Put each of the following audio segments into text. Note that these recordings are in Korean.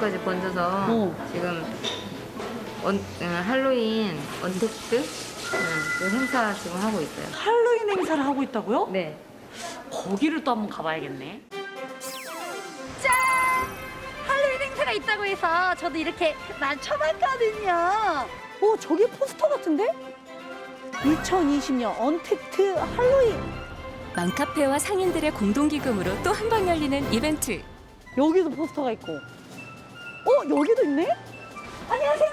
전국까지 번져서 어. 지금 언, 음, 할로윈 언택트 음, 그 행사 지금 하고 있어요. 할로윈 행사를 하고 있다고요? 네. 거기를 또 한번 가봐야겠네. 할로윈 행사가 있다고 해서 저도 이렇게 맞춰봤거든요. 어, 저기 포스터 같은데? 2020년 언택트 할로윈. 맘카페와 상인들의 공동기금으로 또 한 번 열리는 이벤트. 여기도 포스터가 있고. 어, 여기도 있네? 안녕하세요.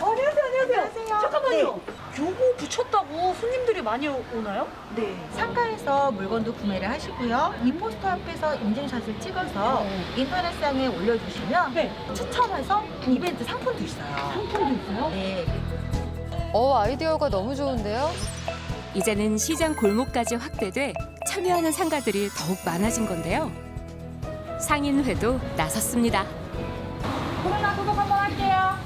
안녕하세요, 안녕하세요. 잠깐만요. 요거 붙였다고 손님들이 많이 오- 오나요? 네, 상가에서 물건도 구매를 하시고요. 이 포스터 앞에서 인증샷을 찍어서 인터넷상에 올려주시면 네. 추첨해서 이벤트 상품도 있어요. 상품도 있어요? 네, 어, 아이디어가 너무 좋은데요? 이제는 시장 골목까지 확대돼 참여하는 상가들이 더욱 많아진 건데요. 상인회도 나섰습니다. 코로나 소독 한번 할게요.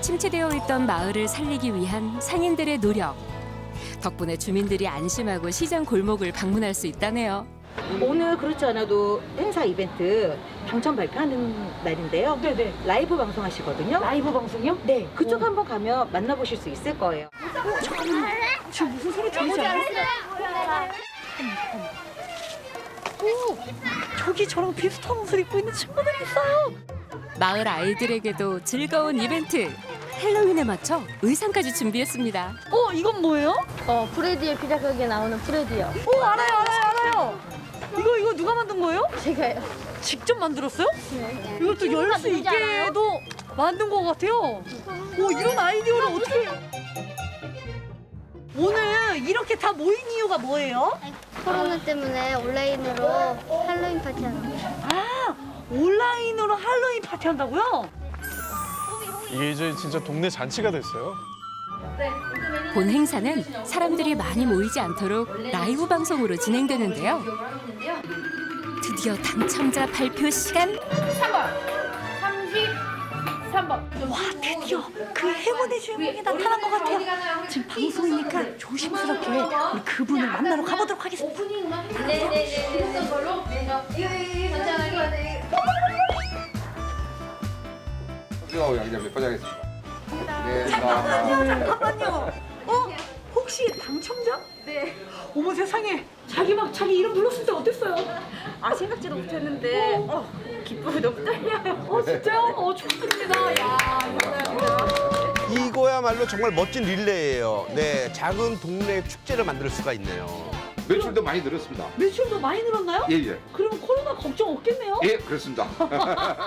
침체되어 있던 마을을 살리기 위한 상인들의 노력. 덕분에 주민들이 안심하고 시장 골목을 방문할 수 있다네요. 오늘 그렇지 않아도 행사 이벤트 당첨 발표하는 날인데요. 네네. 라이브 방송하시거든요. 라이브 방송이요? 네, 그쪽 어. 한번 가면 만나보실 수 있을 거예요. 지금 무슨 소리 들리지 않아요? 오, 저기 저랑 비슷한 옷을 입고 있는 친구들이 있어요. 마을 아이들에게도 즐거운 이벤트. 헬로윈에 맞춰 의상까지 준비했습니다. 어, 이건 뭐예요? 어, 프레디의 피자 가게 나오는 프레디요. 오, 알아요, 알아요, 알아요. 이거 이거 누가 만든 거예요? 제가요. 직접 만들었어요? 네. 이것도 열 수 누군지 알아요? 있게도 만든 것 같아요. 오, 이런 아이디어를 어떻게? 오늘 이렇게 다 모인 이유가 뭐예요? 코로나 때문에 온라인으로 할로윈 파티 하는 거예요. 아, 온라인으로 할로윈 파티 한다고요? 이게 이제 진짜 동네 잔치가 됐어요. 본 행사는 사람들이 많이 모이지 않도록 라이브 방송으로 진행되는데요. 드디어 당첨자 발표 시간. 와, 드디어 그 행운의 주인공이 나타난 것 같아요. 지금 방송이니까 조심스럽게 우리 그분을 만나러 가보도록 하겠습니다. 요 양념 포장했습니다. 네, 감사합니다. 잠깐만요. 어? 혹시 당첨자? 네. 어머 세상에. 자기 막 자기 이름 불렀을 때 어땠어요? 아, 생각지도 못했는데 어, 기쁨이 너무 떨려요. 어 진짜요? 어 축하드립니다. 야 이거야. 이거야말로 정말 멋진 릴레이예요. 네, 작은 동네 축제를 만들 수가 있네요. 매출도 많이 늘었습니다. 매출도 많이 늘었나요? 예, 예. 그러면 코로나 걱정 없겠네요? 예, 그렇습니다.